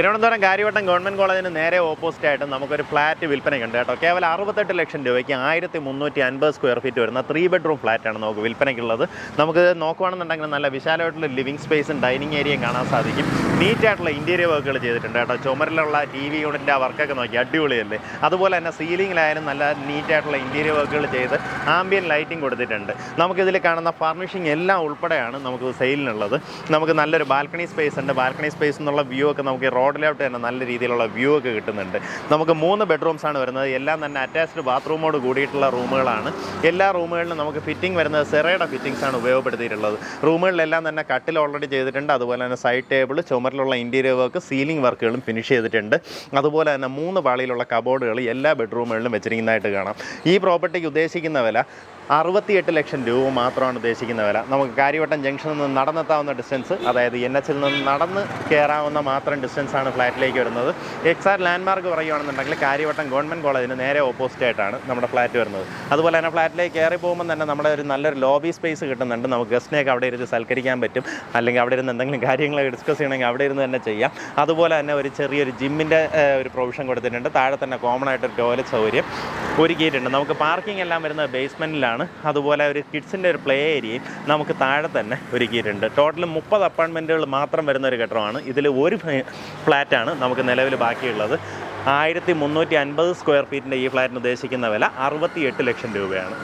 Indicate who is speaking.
Speaker 1: Thiruvananthapuram Karyavattom government കോളേജിന് നേരെ opposite ആയിട്ട് നമുക്കൊരു ഫ്ലാറ്റ് വിൽപ്പനയ്ക്കുണ്ട് കേട്ടോ. കേവലം അറുപത്തെട്ട് ലക്ഷം രൂപയ്ക്ക് ആയിരത്തി മുന്നൂറ്റി അൻപത് സ്ക്വയർ ഫീറ്റ് വരുന്ന ത്രീ ബെഡ്റൂം ഫ്ലാറ്റാണ് നമുക്ക് വിൽപ്പനയ്ക്കുള്ളത്. നമുക്ക് നോക്കുവാണെന്നുണ്ടെങ്കിൽ നല്ല വിശാലമായിട്ടുള്ള ലിവിംഗ് സ്പേസും ഡൈനിങ് ഏരിയയും കാണാൻ സാധിക്കും. നീറ്റായിട്ടുള്ള ഇന്റീരിയർ വർക്കുകൾ ചെയ്തിട്ടുണ്ട് കേട്ടോ. ചുമരിലുള്ള ടി വി യൂണിറ്റിന്റെ ആ വർക്കൊക്കെ നോക്കി. അടിപൊളിയല്ലേ? അതുപോലെ തന്നെ സീലിംഗിലായാലും നല്ല നീറ്റായിട്ടുള്ള ഇന്റീരിയർ വർക്കുകൾ ചെയ്ത് ആംബിയൻ ലൈറ്റിംഗ് കൊടുത്തിട്ടുണ്ട്. നമുക്കിതിൽ കാണുന്ന ഫർണിഷിംഗ് എല്ലാം ഉൾപ്പെടെയാണ് നമുക്ക് സെയിലിനുള്ളത് നമുക്ക് നല്ലൊരു ബാൽക്കണി സ്പേസ് ഉണ്ട്. ബാൽക്കണി സ്പേസ് എന്നുള്ള വ്യൂ ഒക്കെ നമുക്ക് ഈ റോഡിലോട്ട് തന്നെ നല്ല രീതിയിലുള്ള വ്യൂ ഒക്കെ കിട്ടുന്നുണ്ട്. നമുക്ക് മൂന്ന് ബെഡ്റൂംസ് ആണ് വരുന്നത്. എല്ലാം തന്നെ അറ്റാച്ച്ഡ് ബാത്റൂമോട് കൂടിയിട്ടുള്ള റൂമുകളാണ്. എല്ലാ റൂമുകളിലും നമുക്ക് ഫിറ്റിംഗ് വരുന്നത് സെറയുടെ ഫിറ്റിംഗ്സ് ആണ് ഉപയോഗപ്പെടുത്തിയിട്ടുള്ളത്. റൂമുകളിലെല്ലാം തന്നെ കട്ടിൽ ഓൾറെഡി ചെയ്തിട്ടുണ്ട്. അതുപോലെ തന്നെ സൈഡ് ടേബിൾ ചുമരിലുള്ള ഇന്റീരിയർ വർക്ക് സീലിംഗ് വർക്കുകളും ഫിനിഷ് ചെയ്തിട്ടുണ്ട്. അതുപോലെ തന്നെ മൂന്ന് പാളിയിലുള്ള കബോർഡുകൾ എല്ലാ ബെഡ്റൂമുകളിലും വെച്ചിരിക്കുന്നതായിട്ട് കാണാം. ഈ പ്രോപ്പർട്ടിക്ക് ഉദ്ദേശിക്കുന്ന വില അറുപത്തിയെട്ട് ലക്ഷം രൂപ മാത്രമാണ് ഉദ്ദേശിക്കുന്ന വില. നമുക്ക് കാര്യവട്ടം ജംഗ്ഷനിൽ നിന്ന് നടന്നെത്താവുന്ന ഡിസ്റ്റൻസ് അതായത് എൻ എച്ചിൽ നിന്ന് നടന്ന് കയറാവുന്ന മാത്രം ഡിസ്റ്റൻസ് ആണ് ഫ്ലാറ്റിലേക്ക് വരുന്നത്. എക്സാക്ട് ലാൻഡ്മാർക്ക് പറയുകയാണെന്നുണ്ടെങ്കിൽ കാര്യവട്ടം ഗവൺമെന്റ് കോളേജിന് നേരെ ഓപ്പോസിറ്റ് ആയിട്ടാണ് നമ്മുടെ ഫ്ലാറ്റ് വരുന്നത്. അതുപോലെ തന്നെ ഫ്ലാറ്റിലേക്ക് കയറി പോകുമ്പോൾ തന്നെ നമ്മുടെ ഒരു നല്ലൊരു ലോബി സ്പേസ് കിട്ടുന്നുണ്ട്. നമുക്ക് ഗസ്റ്റിനെയൊക്കെ അവിടെ ഇരുന്ന് സൽക്കരിക്കാൻ പറ്റും. അല്ലെങ്കിൽ അവിടെ ഇരുന്ന് എന്തെങ്കിലും കാര്യങ്ങളൊക്കെ ഡിസ്കസ് ചെയ്യണമെങ്കിൽ അവിടെ ഇരുന്ന് തന്നെ ചെയ്യാം. അതുപോലെ തന്നെ ഒരു ചെറിയൊരു ജിമ്മിന്റെ ഒരു പ്രൊവിഷൻ കൊടുത്തിട്ടുണ്ട്. താഴെ തന്നെ കോമൺ ആയിട്ടൊരു ടോയ്ലറ്റ് സൗകര്യം. ഒരുക്കിയിട്ടുണ്ട് നമുക്ക് പാർക്കിംഗ് എല്ലാം വരുന്നത് ബേസ്മെന്റിലാണ് അതുപോലെ ഒരു കിഡ്സിന്റെ ഒരു പ്ലേ ഏരിയയും നമുക്ക് താഴെ തന്നെ ഒരുക്കിയിട്ടുണ്ട് ടോട്ടൽ മുപ്പത് അപ്പാർട്ട്മെന്റുകൾ മാത്രം വരുന്ന ഒരു ഘട്ടമാണ്. ഇതിൽ ഒരു ഫ്ലാറ്റാണ് നമുക്ക് നിലവിൽ ബാക്കിയുള്ളത്. ആയിരത്തി മുന്നൂറ്റി അൻപത് സ്ക്വയർ ഫീറ്റിന്റെ ഈ ഫ്ലാറ്റിന് ഉദ്ദേശിക്കുന്ന വില അറുപത്തി എട്ട് ലക്ഷം രൂപയാണ്.